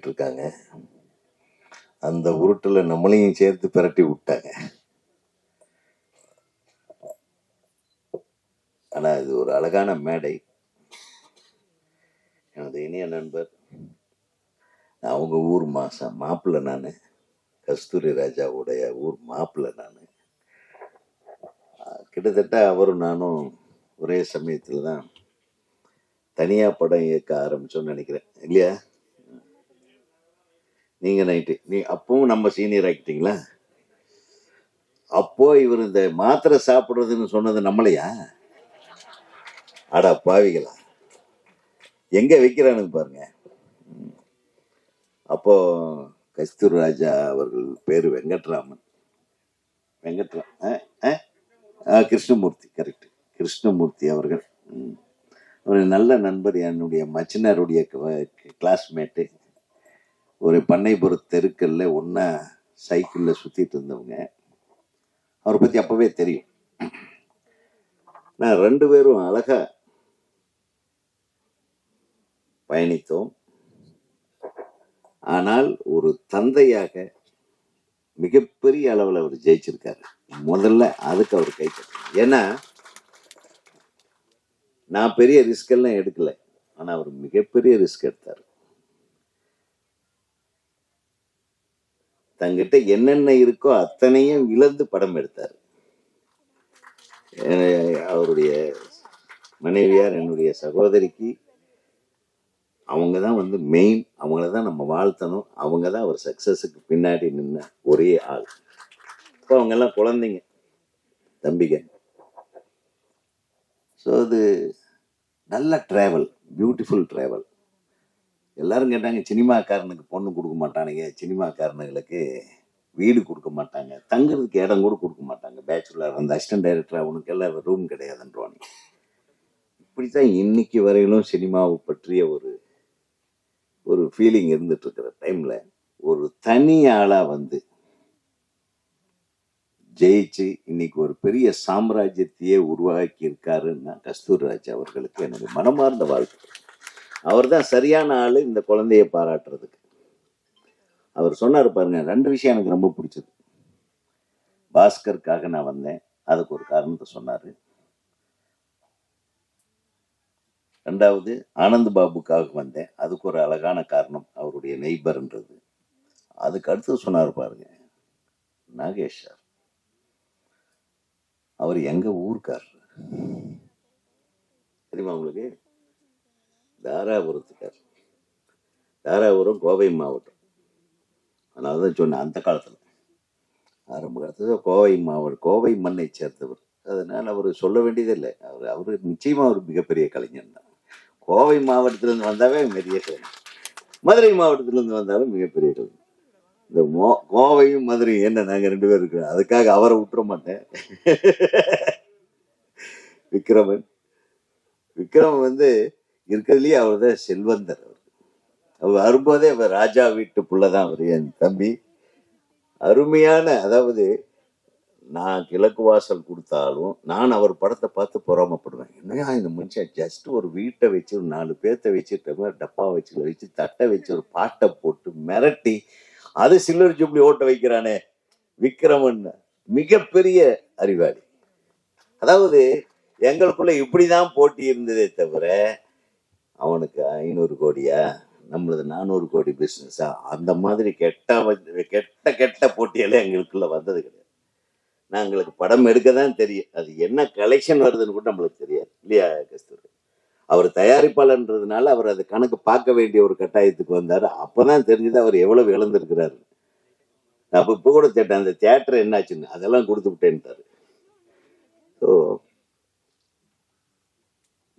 உருட்டிக்கிட்டு இருக்காங்க. அந்த உருட்டலை நம்மளையும் சேர்த்து பிரட்டி விட்டாங்க. ஆனால் இது ஒரு அழகான மேடை. எனது இனிய நண்பர் நான் அவங்க ஊர் மாசம் மாப்பிள்ளை நான். கஸ்தூரி ராஜாவுடைய ஊர் மாப்பிள்ளை நான். கிட்டத்தட்ட அவரும் நானும் ஒரே சமயத்தில் தான் தனியாக படம் இயக்க ஆரம்பித்தோன்னு நினைக்கிறேன். இல்லையா? நீங்கள் நைட்டு நீ அப்பவும் நம்ம சீனியர் ஆக்கிட்டீங்களா அப்போ இவர் இந்த மாத்திரை சாப்பிட்றதுன்னு சொன்னது நம்மளையா? அடா பாவிகளா. எங்கே வைக்கிறானுங்க பாருங்க. அப்போது அப்போ கஸ்தூர் ராஜா அவர்கள் பேர் வெங்கட்ராமன். வெங்கட்ராமன் ஆ, ஆ? கிருஷ்ணமூர்த்தி கரெக்ட் கிருஷ்ணமூர்த்தி அவர்கள். ம். ஒரு நல்ல நண்பர் என்னுடைய மச்சினருடைய கிளாஸ்மேட்டு ஒரு பண்ணைபுர தெருக்கல்ல ஒன்றா சைக்கிளில் சுற்றிட்டு இருந்தவங்க அவரை பற்றி அப்போவே தெரியும். நான் ரெண்டு பேரும் அழகா பயணித்தோம். ஆனால் ஒரு தந்தையாக மிகப்பெரிய அளவில் அவர் ஜெயிச்சிருக்காரு. முதல்ல அதுக்கு அவர் கை ஏன்னா நான் பெரிய ரிஸ்க் எல்லாம் ஆனால் அவர் மிகப்பெரிய ரிஸ்க் எடுத்தார். தங்கிட்ட என்னென்ன இருக்கோ அத்தனையும் இழந்து படம் எடுத்தார். அவருடைய மனைவியார் என்னுடைய சகோதரிக்கு அவங்க தான் வந்து மெயின் அவங்கள தான் நம்ம வாழ்த்தணும். அவங்க தான் அவர் சக்ஸஸுக்கு பின்னாடி நின்ன ஒரே ஆள். இப்போ அவங்கெல்லாம் குழந்தைங்க தம்பிங்க. ஸோ அது நல்ல ட்ராவல் பியூட்டிஃபுல் ட்ராவல் எல்லாரும் கேட்டாங்க சினிமாக்காரனுக்கு பொண்ணு கொடுக்க மாட்டானுங்க. சினிமாக்காரனுங்களுக்கு வீடு கொடுக்க மாட்டாங்க. தங்குறதுக்கு இடம் கூட கொடுக்க மாட்டாங்க. பேச்சுலர் அந்த அசிஸ்டன்ட் டைரக்டர் அவனுக்கு எல்லாம் ரூம் கிடையாதுன்றவானுங்க. இப்படித்தான் இன்னைக்கு வரையிலும் சினிமாவை பற்றிய ஒரு ஒரு ஃபீலிங் இருந்துட்டு இருக்கிற டைம்ல ஒரு தனி ஆளா வந்து ஜெயிச்சு இன்னைக்கு ஒரு பெரிய சாம்ராஜ்யத்தையே உருவாக்கி இருக்காருன்னா கஸ்தூர்ராஜ் அவர்களுக்கு எனக்கு மனமார்ந்த வாழ்த்து அவர் தான் சரியான ஆள் இந்த குழந்தைய பாராட்டுறதுக்கு. அவர் சொன்னார் பாருங்க ரெண்டு விஷயம் எனக்கு ரொம்ப பிடிச்சது. பாஸ்கருக்காக நான் வந்தேன். அதுக்கு ஒரு காரணத்தை சொன்னார். ரெண்டாவது ஆனந்த் பாபுக்காக வந்தேன். அதுக்கு ஒரு அழகான காரணம் அவருடைய நெய்பர்ன்றது. அதுக்கு அடுத்து சொன்னார் பாருங்க நாகேஷ் சார். அவர் எங்க ஊருக்கார் தெரியுமா உங்களுக்கு? தாராபுரத்துக்கார். தாராபுரம் கோவை மாவட்டம். அதனால தான் சொன்னேன் அந்த காலத்தில். ஆரம்ப காலத்தில் கோவை மாவட்டம் கோவை மண்ணை சேர்ந்தவர். அதனால் அவர் சொல்ல வேண்டியதில்லை. அவர் அவர் நிச்சயமாக ஒரு மிகப்பெரிய கலைஞர் தான். கோவை மாவட்டத்திலேருந்து வந்தாவே பெரிய கலைஞர். மதுரை மாவட்டத்திலேருந்து வந்தாலும் மிகப்பெரிய கலைஞர். இந்த மோ கோவையும் மதுரையும் என்ன நாங்கள் ரெண்டு பேரும் இருக்கிறோம். அதுக்காக அவரை விட்டுற மாட்டேன். விக்ரமன். விக்ரமன் வந்து இருக்கிறதுலேயே அவர் தான் செல்வந்தர் அவர். அவர் வரும்போதே அவர் ராஜா வீட்டு புள்ள தான் அவர் என் தம்பி. அருமையான அதாவது நான் கிழக்கு வாசல் கொடுத்தாலும் நான் அவர் படத்தை பார்த்து பொறாமப்படுவேன். என்னையா இந்த மனுஷன் ஜஸ்ட் ஒரு வீட்டை வச்சு ஒரு நாலு பேர்த்த வச்சுட்ட மாதிரி டப்பா வச்சு வச்சு தட்டை வச்சு ஒரு பாட்டை போட்டு மிரட்டி அது சில்லர் ஜூப்ளி ஓட்ட வைக்கிறானே விக்ரமன் மிகப்பெரிய அறிவாளி. அதாவது எங்களுக்குள்ள இப்படிதான் போட்டி இருந்ததே தவிர அவனுக்கு ஐநூறு கோடியா? நம்மளது நானூறு கோடி பிஸ்னஸா அந்த மாதிரி கெட்ட கெட்ட கெட்ட போட்டியெல்லாம் எங்களுக்குள்ள வந்தது கிடையாது. நாங்களுக்கு படம் எடுக்க தான் தெரியும். அது என்ன கலெக்ஷன் வருதுன்னு கூட நம்மளுக்கு தெரியாது. இல்லையா கஸ்தூரி? அவர் தயாரிப்பாளர்ன்றதுனால அவர் அது கணக்கு பார்க்க வேண்டிய ஒரு கட்டாயத்துக்கு வந்தார். அப்போ தான் தெரிஞ்சது அவர் எவ்வளவு இழந்திருக்கிறாரு. அப்போ இப்போ கூட கேட்டேன் அந்த தேட்டர் என்னாச்சுன்னு அதெல்லாம் கொடுத்து விட்டேன்ட்டாரு. ஸோ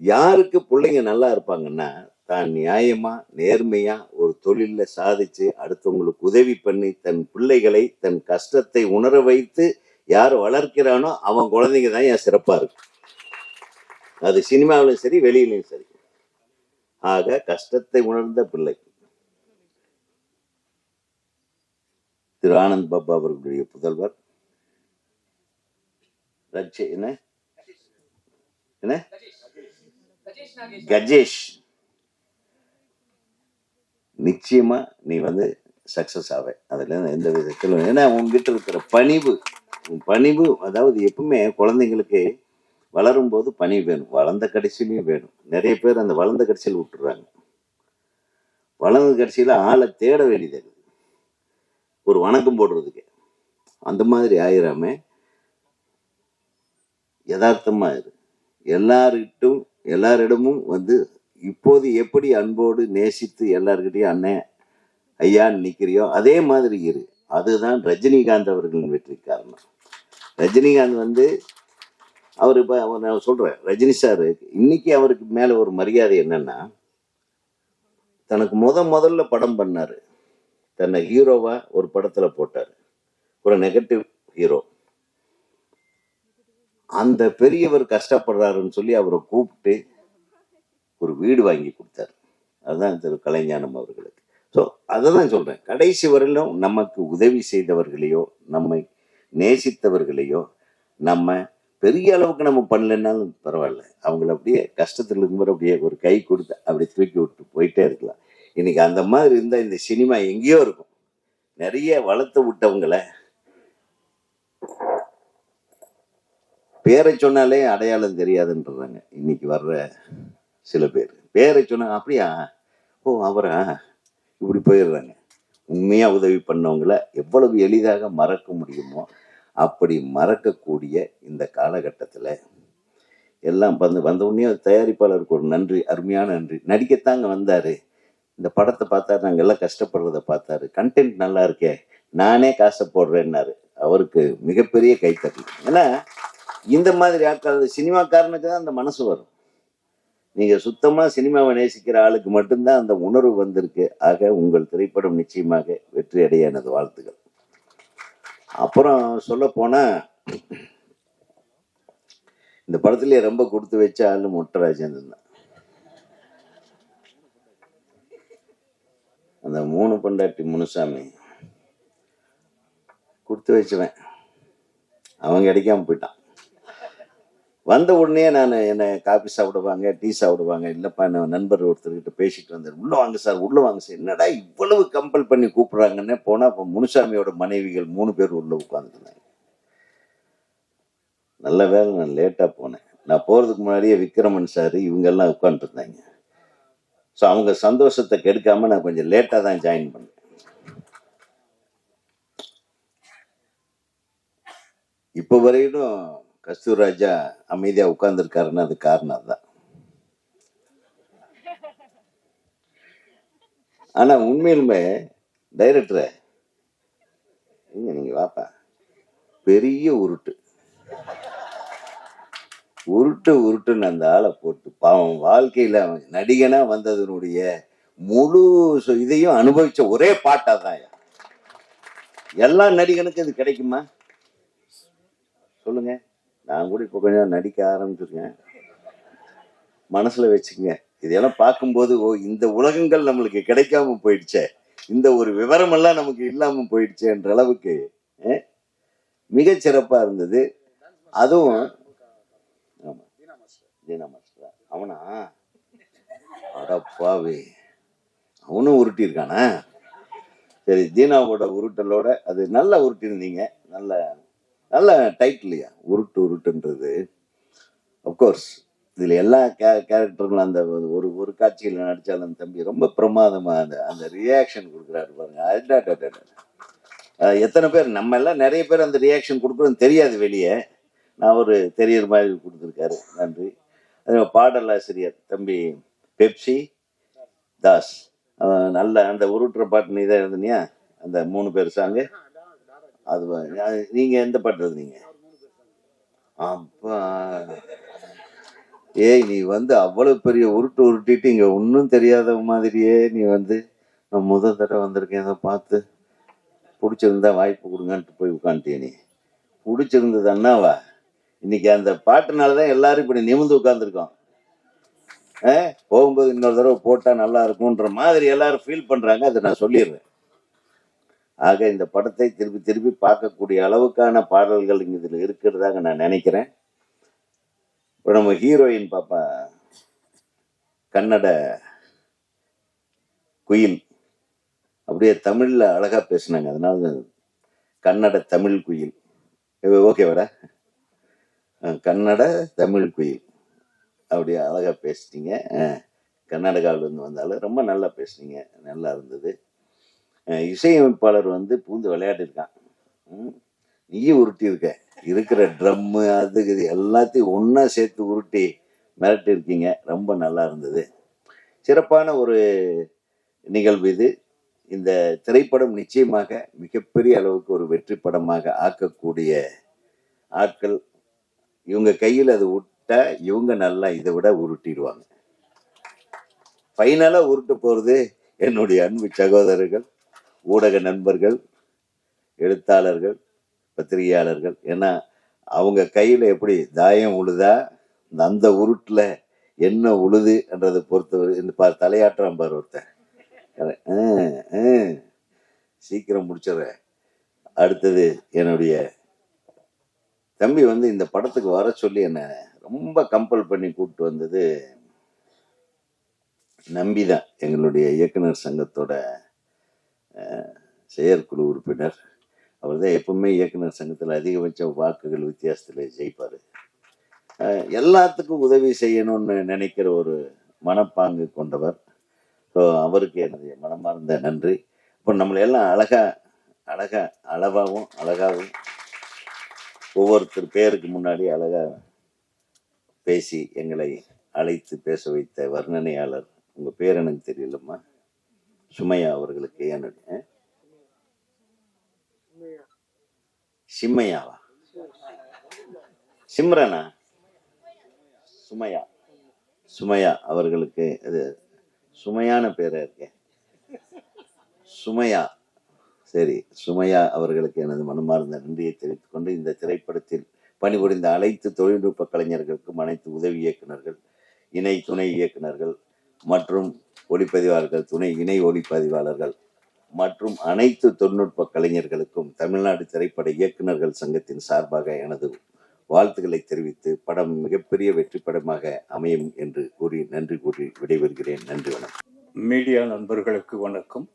யாருக்கு பிள்ளைங்க நல்லா இருப்பாங்கன்னா தான் நியாயமா நேர்மையா ஒரு தொழிலில் சாதிச்சு அடுத்தவங்களுக்கு உதவி பண்ணி தன் பிள்ளைகளை தன் கஷ்டத்தை உணர வைத்து யார் வளர்க்கிறானோ அவன் குழந்தைங்க தான் என் சிறப்பா இருக்கு. அது சினிமாவிலும் சரி வெளியிலையும் சரி. ஆக கஷ்டத்தை உணர்ந்த பிள்ளை. திரு ஆனந்த் பாபா அவர்களுடைய புதல்வர். ரட்சே என்ன? என்ன? கஜேஷ் நிச்சயமா நீ வந்து சக்சஸ் ஆவே. அதுல எந்த விதத்திலும் ஏன்னா உங்ககிட்ட இருக்கிற பணிவு உன் பணிவு அதாவது எப்பவுமே குழந்தைங்களுக்கு வளரும் போது பணிவு வேணும். வளர்ந்த கடைசியிலையும் வேணும். நிறைய பேர் அந்த வளர்ந்த கடைசியில் விட்டுறாங்க. வளர்ந்த கடைசியில் ஆளை தேட வேண்டியது இருக்குது. ஒரு வணக்கம் போடுறதுக்கு. அந்த மாதிரி ஆயிராம யதார்த்தமாக இரு. எல்லார்கிட்டும் எல்லாரிடமும் வந்து இப்போது எப்படி அன்போடு நேசித்து எல்லார்கிட்டயும் அண்ணன் ஐயான்னு நிற்கிறியோ அதே மாதிரி இரு. அதுதான் ரஜினிகாந்த் அவர்களின் வெற்றி காரணம். ரஜினிகாந்த் வந்து அவர் இப்போ நான் சொல்கிறேன் ரஜினி சார் இன்னைக்கு அவருக்கு மேலே ஒரு மரியாதை என்னென்னா தனக்கு முத முதல்ல படம் பண்ணார். தன்னை ஹீரோவாக ஒரு படத்தில் போட்டார். ஒரு நெகட்டிவ் ஹீரோ. அந்த பெரியவர் கஷ்டப்படுறாருன்னு சொல்லி அவரை கூப்பிட்டு ஒரு வீடு வாங்கி கொடுத்தாரு. அதுதான் திரு கலைஞானம் அவர்களுக்கு. ஸோ அதை தான் சொல்கிறேன் கடைசி வரையிலும் நமக்கு உதவி செய்தவர்களையோ நம்மை நேசித்தவர்களையோ நம்ம பெரிய அளவுக்கு நம்ம பண்ணலைன்னாலும் பரவாயில்ல. அவங்கள அப்படியே கஷ்டத்தில் இருக்கும்போது அப்படியே ஒரு கை கொடுத்து அப்படி தூக்கி விட்டு போயிட்டே இருக்கலாம். இன்னைக்கு அந்த மாதிரி இருந்தால் இந்த சினிமா எங்கேயோ இருக்கும். நிறைய வளர்த்து விட்டவங்கள பேரை சொன்னாலே அடையாளம் தெரியாதுன்றாங்க இன்னைக்கு வர்ற சில பேர். பேரை சொன்னா அப்படியா? ஓ அவரா? இப்படி போயிடுறாங்க. உண்மையாக உதவி பண்ணவங்கள எவ்வளவு எளிதாக மறக்க முடியுமோ அப்படி மறக்கக்கூடிய இந்த காலகட்டத்தில் எல்லாம் வந்து வந்த உடனே தயாரிப்பாளருக்கு ஒரு நன்றி அருமையான நன்றி. நடிக்கத்தாங்க வந்தார். இந்த படத்தை பார்த்தாரு நாங்கள் எல்லாம் கஷ்டப்படுறத பார்த்தாரு. கண்டென்ட் நல்லா இருக்கே. நானே காசை போடுறேன்னாரு. அவருக்கு மிகப்பெரிய கைத்தட்டி ஏன்னா இந்த மாதிரி ஆட்கள் சினிமாக்காரனுக்கு தான் அந்த மனசு வரும். நீங்க சுத்தமா சினிமாவை நேசிக்கிற ஆளுக்கு மட்டும்தான் அந்த உணர்வு வந்திருக்கு. ஆக உங்கள் திரைப்படம் நிச்சயமாக வெற்றி அடைய எனது வாழ்த்துக்கள். அப்புறம் சொல்ல போனா இந்த படத்திலேயே ரொம்ப கொடுத்து வச்ச ஆளு மொட்டை தான். அந்த மூணு பொண்டாட்டி முனுசாமி கொடுத்து வச்சுவேன். அவன் கிடைக்காம போயிட்டான். வந்த உடனே நான் என்னை காபி சாப்பிடுவாங்க டீ சாப்பிடுவாங்க இல்லைப்பா நான் நண்பர் ஒருத்தர்கிட்ட பேசிட்டு வந்தேன். உள்ள வாங்க சார் உள்ள வாங்க சார் என்னடா இவ்வளவு கம்பல் பண்ணி கூப்பிடுறாங்கன்னு போனால் அப்போ முனுசாமியோட மனைவிகள் மூணு பேர் உள்ள உட்காந்துருந்தாங்க நல்ல வேலை நான் லேட்டாக போனேன். நான் போகிறதுக்கு முன்னாடியே விக்ரமன் சார் இவங்கெல்லாம் உட்காந்துருந்தாங்க ஸோ அவங்க சந்தோஷத்தை கெடுக்காம நான் கொஞ்சம் லேட்டாக தான் ஜாயின் பண்ணேன். இப்போ வரையிலும் கஸ்தூராஜா அமைதியா உட்கார்ந்துருக்காருன்னு அது காரணம் அதுதான். ஆனா உண்மையிலுமே டைரக்டரை எங்க நீங்க வாப்பா பெரிய உருட்டு. உருட்டு உருட்டுன்னு அந்த ஆளை போட்டு பாவம் வாழ்க்கையில அவன் நடிகனா வந்ததனுடைய முழு சு- இதையும் அனுபவிச்ச ஒரே பாட்டாக தான் எல்லா நடிகனுக்கும் இது கிடைக்குமா? சொல்லுங்க. நான் கூட இப்போ கொஞ்சம் நடிக்க ஆரம்பிச்சிருக்கேன். மனசில் வச்சுக்கங்க. இதெல்லாம் பார்க்கும்போது ஓ இந்த உலகங்கள் நம்மளுக்கு கிடைக்காம போயிடுச்சே. இந்த ஒரு விவரமெல்லாம் நமக்கு இல்லாமல் போயிடுச்சேன்ற அளவுக்கு மிகச்சிறப்பாக இருந்தது. அதுவும் ஆமா. ஜீனா மாஸ்டர் அவனா? அடப்பாவே. அவனும் உருட்டியிருக்கானா? சரி தீனாவோட உருட்டலோட அது நல்லா உருட்டி இருந்தீங்க நல்ல நல்ல டைட்டில்லையா உருட்டு உருட்டுன்றது. அப்கோர்ஸ் இதில் எல்லா கே கேரக்டருங்களும் அந்த ஒரு ஒரு காட்சியில் நடிச்சாலும் அந்த தம்பி ரொம்ப பிரமாதமாக அந்த அந்த ரியாக்ஷன் கொடுக்குறாரு பாருங்க. அடடடடட. எத்தனை பேர் நம்ம எல்லாம் நிறைய பேர் அந்த ரியாக்ஷன் கொடுக்குறோம். தெரியாது வெளியே. நான் ஒரு தெரியற மாதிரி கொடுத்துருக்காரு. நன்றி. அது பாடலாசிரியர் தம்பி பெப்சி தாஸ். நல்ல அந்த உருட்டுற பாட்டு நீ தான் எழுதுனியா? அந்த மூணு பேர் சாங்கு? அது நீங்கள் நீங்க எந்த பாட்டு இருந்தீங்க அப்பா. ஏய் நீ வந்து அவ்வளவு பெரிய உருட்டு உருட்டிட்டு இங்க ஒன்றும் தெரியாத மாதிரியே நீ வந்து நான் முதல் தடவை வந்திருக்கேன் அதை பார்த்து. பிடிச்சிருந்தா வாய்ப்பு கொடுங்கன்ட்டு போய் உட்காந்துட்டிய நீ. பிடிச்சிருந்தது அண்ணாவா? இன்னைக்கு அந்த பாட்டுனால தான் எல்லாரும் இப்படி நிமிந்து உட்காந்துருக்கோம் போகும்போது இன்னொரு தடவை போட்டா நல்லா இருக்கும்ன்ற மாதிரி எல்லாரும் ஃபீல் பண்றாங்க அதை நான் சொல்லிடுறேன். ஆக இந்த படத்தை திருப்பி திருப்பி பார்க்கக்கூடிய அளவுக்கான பாடல்கள் இங்க இதில் இருக்கிறதாக நான் நினைக்கிறேன். இப்போ நம்ம ஹீரோயின் பாப்பா கன்னட குயில் அப்படியே தமிழில் அழகாக பேசினாங்க. அதனால கன்னட தமிழ் குயில் ஓகேவாடா அஹ் கன்னட தமிழ் குயில் அப்படியே அழகாக பேசிட்டீங்க. கர்நாடகாவிலேருந்து வந்தாலும் ரொம்ப நல்லா பேசுனீங்க. நல்லா இருந்தது. இசையமைப்பாளர் வந்து பூந்து விளையாடிருக்கான். ம், நீயும் உருட்டி இருக்க. இருக்கிற ட்ரம்மு அது இது எல்லாத்தையும் ஒன்றா சேர்த்து உருட்டி மிரட்டி இருக்கீங்க ரொம்ப நல்லா இருந்தது. சிறப்பான ஒரு நிகழ்வு இது. இந்த திரைப்படம் நிச்சயமாக மிகப்பெரிய அளவுக்கு ஒரு வெற்றி படமாக ஆக்கக்கூடிய ஆட்கள். இவங்க கையில் அது விட்டா இவங்க நல்லா இதை விட உருட்டிடுவாங்க. ஃபைனலாக உருட்ட போகிறது என்னுடைய அன்பு சகோதரர்கள். ஊடக நண்பர்கள் எழுத்தாளர்கள் பத்திரிகையாளர்கள் ஏன்னா அவங்க கையில் எப்படி தாயம் உழுதா இந்த அந்த உருட்டில் என்ன உழுதுன்றதை பொறுத்தவரை இந்த பார் தலையாட்டுறான் பார் ஒருத்தன். சீக்கிரம் முடிச்சிடுறேன் அடுத்தது என்னுடைய தம்பி வந்து இந்த படத்துக்கு வர சொல்லி என்னை ரொம்ப கம்பல் பண்ணி கூப்பிட்டு வந்தது நம்பிதான் எங்களுடைய இயக்குனர் சங்கத்தோட செயற்குழு உறுப்பினர். அவர் தான் எப்பவுமே இயக்குனர் சங்கத்தில் அதிகபட்ச வாக்குகள் வித்தியாசத்தில் ஜெயிப்பார். எல்லாத்துக்கும் உதவி செய்யணும்னு நினைக்கிற ஒரு மனப்பாங்கு கொண்டவர். ஸோ அவருக்கு என்னுடைய மனமார்ந்த நன்றி. இப்போ நம்மளை எல்லாம் அழகா அழகா அளவாகவும் அழகாகவும் ஒவ்வொருத்தர் பேருக்கு முன்னாடி அழகா பேசி எங்களை அழைத்து பேச வைத்த வர்ணனையாளர். உங்கள் பேர் எனக்கு தெரியலம்மா. சுமையா அவர்களுக்கு என்னுடைய சிம்மையாவா? சிம்ரனா? சுமையா. சுமையா அவர்களுக்கு இது சுமையான பேரா இருக்கே. சுமையா. சரி சுமையா அவர்களுக்கு எனது மனமார்ந்த நன்றியை தெரிவித்துக் கொண்டு இந்த திரைப்படத்தில் பணிபுரிந்த அனைத்து தொழில்நுட்ப கலைஞர்களுக்கும் அனைத்து உதவி இயக்குனர்கள் இணை துணை இயக்குனர்கள் மற்றும் ஒளிப்பதிவாளர்கள் துணை இணை ஒளிப்பதிவாளர்கள் மற்றும் அனைத்து தொழில்நுட்ப கலைஞர்களுக்கும் தமிழ்நாடு திரைப்பட இயக்குநர்கள் சங்கத்தின் சார்பாக எனது வாழ்த்துக்களை தெரிவித்து படம் மிகப்பெரிய வெற்றி படமாக அமையும் என்று கூறி நன்றி கூறி விடைபெறுகிறேன். நன்றி வணக்கம். மீடியா நண்பர்களுக்கு வணக்கம்.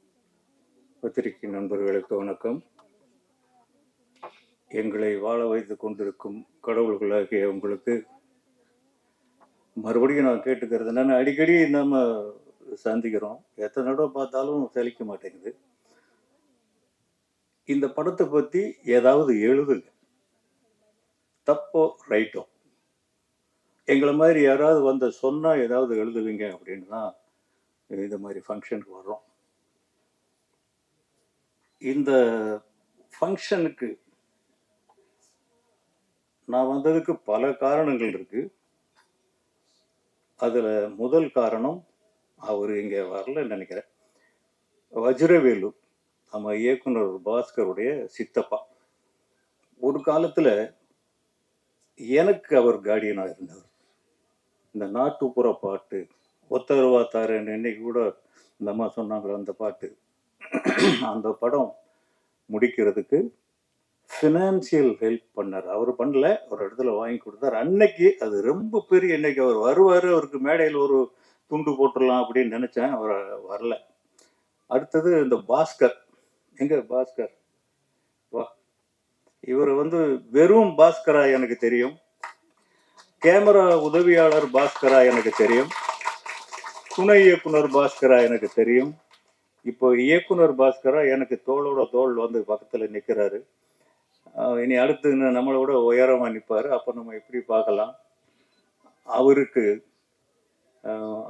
பத்திரிகை நண்பர்களுக்கு வணக்கம். எங்களை வாழ வைத்துக் கொண்டிருக்கும் கடவுள்களாகிய உங்களுக்கு மறுபடியும் நான் கேட்டுக்கிறது நான் அடிக்கடி நம்ம சந்திக்கிறோம். எத்தனை தடவை பார்த்தாலும் செழிக்க மாட்டேங்குது. இந்த படத்தை பத்தி ஏதாவது எழுதுங்க. தப்போ ரைட்டோ. எங்களை மாதிரி யாராவது வந்து சொன்னா ஏதாவது எழுதுவீங்க அப்படின்னு தான் இந்த மாதிரி ஃபங்க்ஷனுக்கு வர்றோம். இந்த ஃபங்க்ஷனுக்கு நான் வந்ததுக்கு பல காரணங்கள் இருக்கு. அதுல முதல் காரணம் அவர் இங்கே வரலன்னு நினைக்கிறேன். வஜ்ரவேலு நம்ம இயக்குனர் பாஸ்கருடைய சித்தப்பா. ஒரு காலத்தில் எனக்கு அவர் கார்டியனாக இருந்தவர். இந்த நாட்டுப்புற பாட்டு ஒத்தருவா தாரன் இன்னைக்கு கூட இந்த அம்மா சொன்னாங்களே அந்த பாட்டு. அந்த படம் முடிக்கிறதுக்கு ஃபினான்சியல் ஹெல்ப் பண்ணார். அவர் பண்ணல ஒரு இடத்துல வாங்கி கொடுத்தார். அன்னைக்கு அது ரொம்ப பெரிய இன்னைக்கு அவர் வருவார் அவருக்கு மேடையில் ஒரு துண்டு போட்டுடலாம் அப்படின்னு நினச்சேன் அவர் வரல. அடுத்தது இந்த பாஸ்கர். எங்கே பாஸ்கர்? வா. இவர் வந்து வெறும் பாஸ்கரா எனக்கு தெரியும். கேமரா உதவியாளர் பாஸ்கரா எனக்கு தெரியும். துணை இயக்குனர் பாஸ்கரா எனக்கு தெரியும். இப்போ இயக்குனர் பாஸ்கரா எனக்கு தோளோட தோல் வந்து பக்கத்தில் நிற்கிறாரு இனி அடுத்து நம்மளோட நம்மளை விட அப்போ நம்ம எப்படி பார்க்கலாம்? அவருக்கு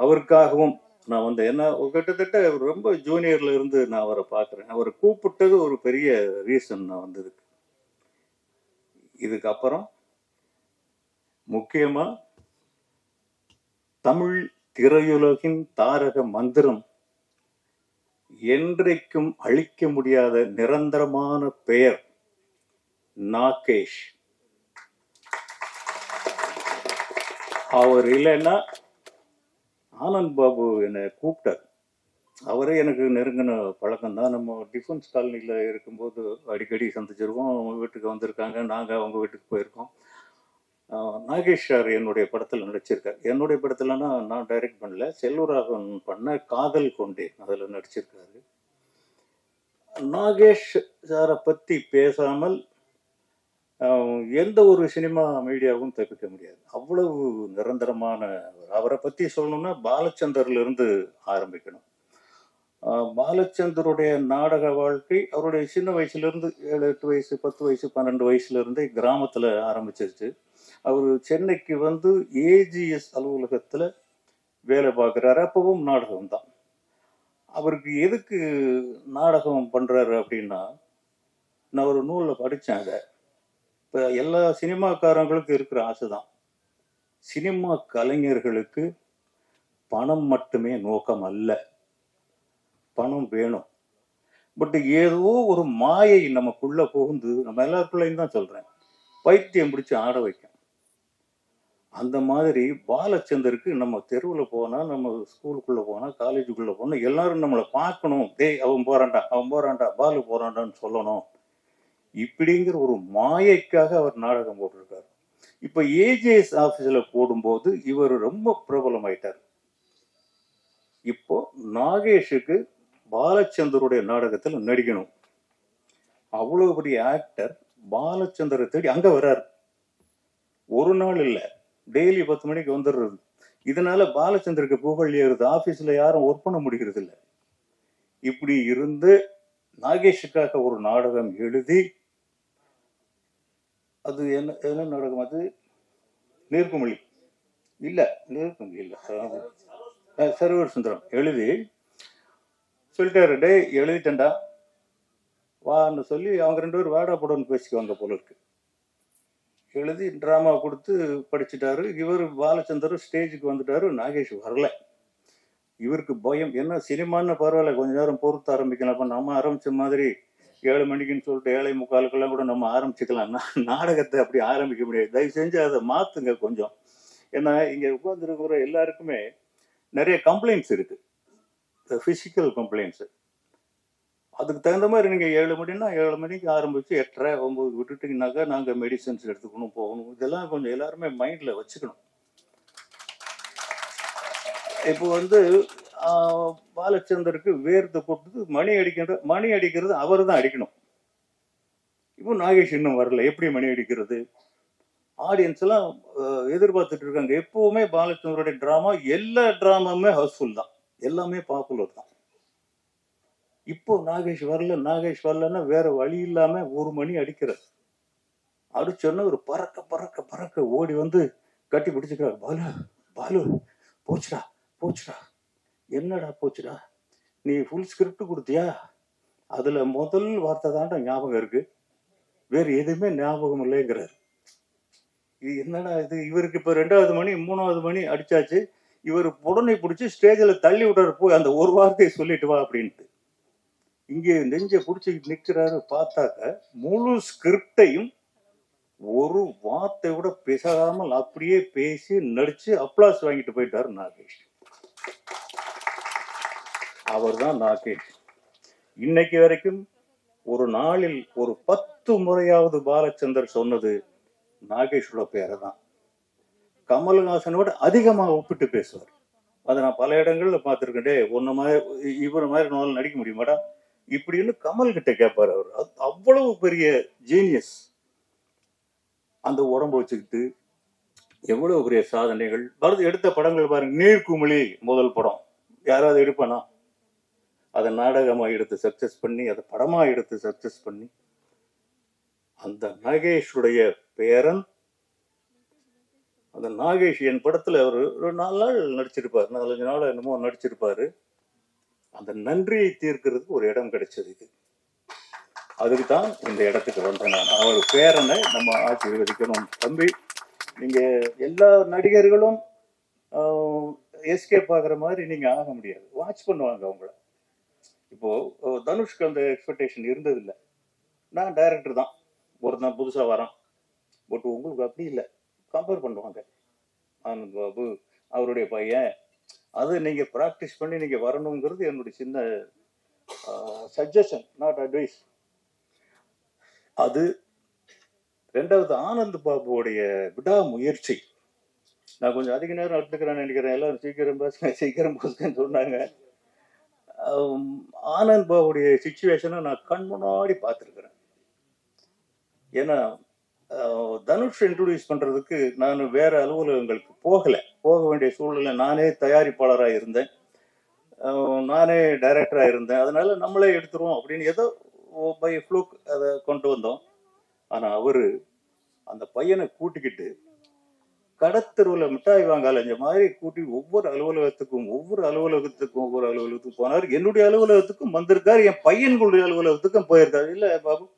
அவருக்காகவும் நான் வந்து என்ன கிட்டத்தட்ட ரொம்ப ஜூனியர்ல இருந்து நான் அவரை பார்க்குறேன். அவரை கூப்பிட்டது ஒரு பெரிய ரீசன் நான் வந்ததுக்கு. இதுக்கப்புறம் முக்கியமா தமிழ் திரையுலகின் தாரக மந்திரம் என்றைக்கும் அழிக்க முடியாத நிரந்தரமான பெயர் நாகேஷ். அவர் இல்லைன்னா ஆனந்த் பாபு என்னை கூப்பிட்டார். அவரே எனக்கு நெருங்கின பழக்கம் தான் நம்ம டிஃபென்ஸ் காலனியில் இருக்கும்போது அடிக்கடி சந்திச்சிருக்கோம். அவங்க வீட்டுக்கு வந்திருக்காங்க. நாங்கள் அவங்க வீட்டுக்கு போயிருக்கோம். நாகேஷ் சார் என்னுடைய படத்தில் நடிச்சிருக்கார். என்னுடைய படத்துலனா நான் டைரக்ட் பண்ணல. செல்வராகவன் பண்ண காதல் கொண்டேன் அதில் நடிச்சிருக்காரு. நாகேஷ் சாரை பற்றி பேசாமல் எந்த ஒரு சினிமா மீடியாவும் தப்பிக்க முடியாது. அவ்வளவு நிரந்தரமான அவரை பத்தி சொல்லணும்னா பாலச்சந்தர்ல இருந்து ஆரம்பிக்கணும். பாலச்சந்தருடைய நாடக வாழ்க்கை அவருடைய சின்ன வயசுல இருந்து ஏழு எட்டு வயசு பத்து வயசு பன்னெண்டு வயசுல இருந்தே கிராமத்துல ஆரம்பிச்சிருச்சு. அவர் சென்னைக்கு வந்து ஏஜிஎஸ் அலுவலகத்துல வேலை பார்க்குறாரு. அப்பவும் நாடகம் தான். அவருக்கு எதுக்கு நாடகம் பண்றாரு அப்படின்னா நான் ஒரு நூலில் படித்தேன் அதை. இப்போ எல்லா சினிமாக்காரங்களுக்கும் இருக்கிற ஆசை தான் சினிமா கலைஞர்களுக்கு பணம் மட்டுமே நோக்கம் அல்ல. பணம் வேணும். பட் ஏதோ ஒரு மாயை நமக்குள்ள புகுந்து நம்ம எல்லாருக்குள்ளையும் தான் சொல்றேன். பைத்தியம் பிடிச்சி ஆட வைக்கும். அந்த மாதிரி பாலச்சந்தருக்கு நம்ம தெருவில் போனால் நம்ம ஸ்கூலுக்குள்ளே போனால் காலேஜுக்குள்ள போனால் எல்லாரும் நம்மளை பார்க்கணும். டேய் அவன் போகிறான்டா அவன் போறான்டா பாலு போகிறான்டான்னு சொல்லணும். இப்படிங்கிற ஒரு மாயைக்காக அவர் நாடகம் போட்டிருக்காரு. இப்ப ஏஜிஎஸ் ஆபீஸ்ல போடும்போது இவர் ரொம்ப பிரபலமாயிட்டார். இப்போ நாகேஷுக்கு பாலச்சந்தருடைய நாடகத்தில் நடிக்கணும். அவ்வளவு பெரிய ஆக்டர் பாலச்சந்தரை தேடி அங்க வர்றார். ஒரு நாள் இல்லை டெய்லி பத்து மணிக்கு வந்துடுறது. இதனால பாலச்சந்தருக்கு புகழ் ஏறுது. ஆபீஸ்ல யாரும் ஒர்க் பண்ண முடிகிறது இல்லை இப்படி இருந்து நாகேஷுக்காக ஒரு நாடகம் எழுதி அது என்ன என்ன நடக்கும்? அது நீர்க்குமிழி இல்லை நீர்க்குமிழி இல்லை. அஹ் சர்வர் சுந்தரம் எழுதி சொல்லிட்டாரு டேய் எழுதிட்டேன்டா. வான்னு சொல்லி அவங்க ரெண்டு பேரும் வாடா போடன்னு பேசிக்குவாங்க போல இருக்கு. எழுதி ட்ராமா கொடுத்து படிச்சுட்டாரு. இவர் பாலச்சந்தர் ஸ்டேஜுக்கு வந்துட்டாரு. நாகேஷ் வரல. இவருக்கு பயம். என்ன சினிமான்னு பரவாயில்ல. கொஞ்ச நேரம் பொறுத்து ஆரம்பிக்கலாம். அப்போ நம்ம ஆரம்பித்த மாதிரி ஏழு மணிக்குன்னு சொல்லிட்டு ஏழை முக்காலுக்கெல்லாம் கூட நம்ம ஆரம்பிச்சுக்கலாம். நாடகத்தை அப்படி ஆரம்பிக்க முடியாது. தயவு செஞ்சு அதை மாத்துங்க கொஞ்சம். ஏன்னா இங்க உட்கார்ந்துருக்கிற எல்லாருக்குமே நிறைய கம்ப்ளைண்ட்ஸ் இருக்கு. ஃபிசிக்கல் கம்ப்ளைண்ட்ஸ் அதுக்கு தகுந்த மாதிரி நீங்க ஏழு மணின்னா ஏழு மணிக்கு ஆரம்பிச்சு எட்டரை ஒன்பது விட்டுட்டீங்கன்னாக்கா நாங்க மெடிசன்ஸ் எடுத்துக்கணும் போகணும். இதெல்லாம் கொஞ்சம் எல்லாருமே மைண்ட்ல வச்சுக்கணும். இப்போ வந்து பாலச்சந்தருக்கு வேர்த்து போட்டு மணி அடிக்கிற மணி அடிக்கிறது அவர் தான் அடிக்கணும். இப்போ நாகேஷ் இன்னும் வரல. எப்படி மணி அடிக்கிறது? ஆடியன்ஸ் எல்லாம் எதிர்பார்த்துட்டு இருக்காங்க. எப்பவுமே பாலச்சந்தருடைய டிராமா எல்லா டிராமாவுமே ஹவுஸ்ஃபுல் தான். எல்லாமே பாப்புலர் தான். இப்போ நாகேஷ் வரல நாகேஷ் வரலன்னா வேற வழி இல்லாம ஒரு மணி அடிக்கிறார். அடிச்சோன்னா ஒரு பறக்க பறக்க பறக்க ஓடி வந்து கட்டி பிடிச்சிக்கிறார். பாலு பாலு போச்சுடா போச்சுடா. என்னடா போச்சுடா? நீ ஃபுல் ஸ்கிரிப்ட் கொடுத்தியா? அதில் முதல் வார்த்தை தான்டா ஞாபகம் இருக்கு. வேறு எதுவுமே ஞாபகம் இல்லைங்கிறார். இது என்னடா இது? இவருக்கு இப்போ ரெண்டாவது மணி மூணாவது மணி அடிச்சாச்சு. இவர் உடனே பிடிச்சி ஸ்டேஜில் தள்ளி விடுற போய் அந்த ஒரு வார்த்தையை சொல்லிட்டு வா அப்படின்ட்டு. இங்கே நெஞ்சை பிடிச்சி நிற்கிறாரு பார்த்தாக்க முழு ஸ்கிரிப்டையும் ஒரு வார்த்தை கூட பேசாமல் அப்படியே பேசி நடிச்சு அப்ளாஸ் வாங்கிட்டு போயிட்டாரு நாகேஷ். அவர்தான் நாகேஷ். இன்னைக்கு வரைக்கும் ஒரு நாளில் ஒரு பத்து முறையாவது பாலச்சந்தர் சொன்னது நாகேஷோட பேரை தான் கமல்ஹாசனோட அதிகமாக ஒப்பிட்டு பேசுவார். அதை நான் பல இடங்கள்ல பார்த்துருக்கேன். ஒன்ன மாதிரி இவர மாதிரி நாள் நடிக்க முடியுமாடா? இப்படின்னு கமல் கிட்ட கேட்பார் அவர். அது அவ்வளவு பெரிய ஜீனியஸ் அந்த உடம்ப வச்சுக்கிட்டு எவ்வளவு பெரிய சாதனைகள். பரத் எடுத்த படங்கள் பாருங்க. நீர்க்குமிழி முதல் படம். யாராவது எடுப்பானா? அதை நாடகமாக எடுத்து சக்சஸ் பண்ணி அதை படமாக எடுத்து சக்சஸ் பண்ணி அந்த நாகேஷுடைய பேரன் அந்த நாகேஷ் என் படத்தில் அவர் ஒரு நாலு நாள் நடிச்சிருப்பார் நாலஞ்சு நாள் என்னமோ நடிச்சிருப்பார். அந்த நன்றியை தீர்க்கிறதுக்கு ஒரு இடம் கிடைச்சது இது. அதுக்கு தான் இந்த இடத்துக்கு வந்தேன் நான். அவர் பேரனை நம்ம ஆசீர்வதிக்கணும் தம்பி நீங்கள் எல்லா நடிகர்களும் எஸ்கேப் ஆகிற மாதிரி நீங்கள் ஆக முடியாது. வாட்ச் பண்ணுவாங்க அவங்கள. இப்போ தனுஷ்க்கு அந்த எக்ஸ்பெக்டேஷன் இருந்தது இல்லை நான் டைரக்டர் தான். ஒருத்தன் புதுசாக வரான். பட் உங்களுக்கு அப்படி இல்லை. கம்பேர் பண்ணுவாங்க. ஆனந்த் பாபு அவருடைய பையன். அது நீங்கள் ப்ராக்டிஸ் பண்ணி நீங்கள் வரணுங்கிறது என்னுடைய சின்ன சஜஷன் நாட் அட்வைஸ் அது ரெண்டாவது ஆனந்த் பாபுவோடைய விடாமுயற்சி. நான் கொஞ்சம் அதிக நேரம் எடுத்துக்கிறேன்னு நினைக்கிறேன். எல்லாரும் சீக்கிரம் பேசுங்க சீக்கிரம் பேசுங்கன்னு சொன்னாங்க. ஆனந்த் பாவுடைய சுச்சுவேஷனை நான் கண் முன்னாடி பார்த்துருக்குறேன். ஏன்னா தனுஷ் இன்ட்ரடியூஸ் பண்ணுறதுக்கு நான் வேற அலுவலகங்களுக்கு போகலை. போக வேண்டிய சூழ்நிலை நானே தயாரிப்பாளராக இருந்தேன். நானே டைரக்டராக இருந்தேன். அதனால நம்மளே எடுத்துருவோம் அப்படின்னு ஏதோ பை ஃப்ளூக் அதை கொண்டு வந்தோம். ஆனால் அவர் அந்த பையனை கூட்டிக்கிட்டு கடத்தெருவில் மிட்டாய் வாங்க அலைஞ்ச மாதிரி கூட்டி ஒவ்வொரு அலுவலகத்துக்கும் ஒவ்வொரு அலுவலகத்துக்கும் ஒவ்வொரு அலுவலகத்துக்கும் போனார். என்னுடைய அலுவலகத்துக்கும் வந்திருக்காரு என் பையன்களுடைய அலுவலகத்துக்கும் போயிருக்காரு. இல்ல பாபு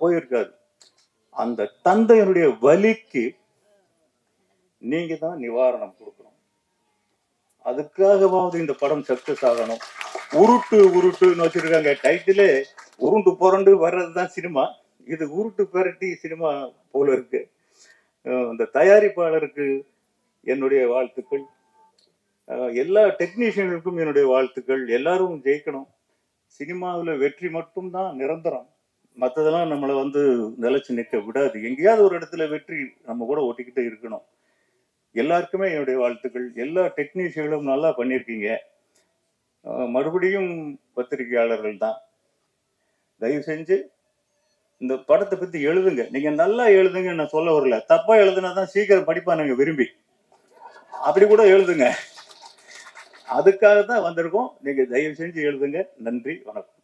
போயிருக்காரு. அந்த தந்தையனுடைய வலிக்கு நீங்க தான் நிவாரணம் கொடுக்கணும். அதுக்காகவாவது இந்த படம் சக்சஸ் ஆகணும். உருட்டு உருட்டுன்னு வச்சிருக்காங்க. டைட்டிலே உருண்டு புரண்டு வர்றதுதான் சினிமா. இது உருட்டு பெரட்டி சினிமா போல இருக்கு. இந்த தயாரிப்பாளருக்கு என்னுடைய வாழ்த்துக்கள். எல்லா டெக்னீஷியனுக்கும் என்னுடைய வாழ்த்துக்கள். எல்லாரும் ஜெயிக்கணும். சினிமாவில் வெற்றி மட்டும்தான் நிரந்தரம். மற்றதெல்லாம் நம்மளை வந்து நிலைச்சு நிற்க விடாது. எங்கேயாவது ஒரு இடத்துல வெற்றி நம்ம கூட ஒட்டிக்கிட்டே இருக்கணும். எல்லாருக்குமே என்னுடைய வாழ்த்துக்கள். எல்லா டெக்னீஷியர்களும் நல்லா பண்ணியிருக்கீங்க. மறுபடியும் பத்திரிகையாளர்கள் தான். தயவு செஞ்சு இந்த படத்தை பத்தி எழுதுங்க. நீங்க நல்லா எழுதுங்க நான் சொல்ல வரல. தப்பா எழுதுனா தான் சீக்கிரம் படிப்பானுங்க விரும்பி. அப்படி கூட எழுதுங்க. அதுக்காக தான் வந்திருக்கோம். நீங்க தயவு செஞ்சு எழுதுங்க. நன்றி வணக்கம்.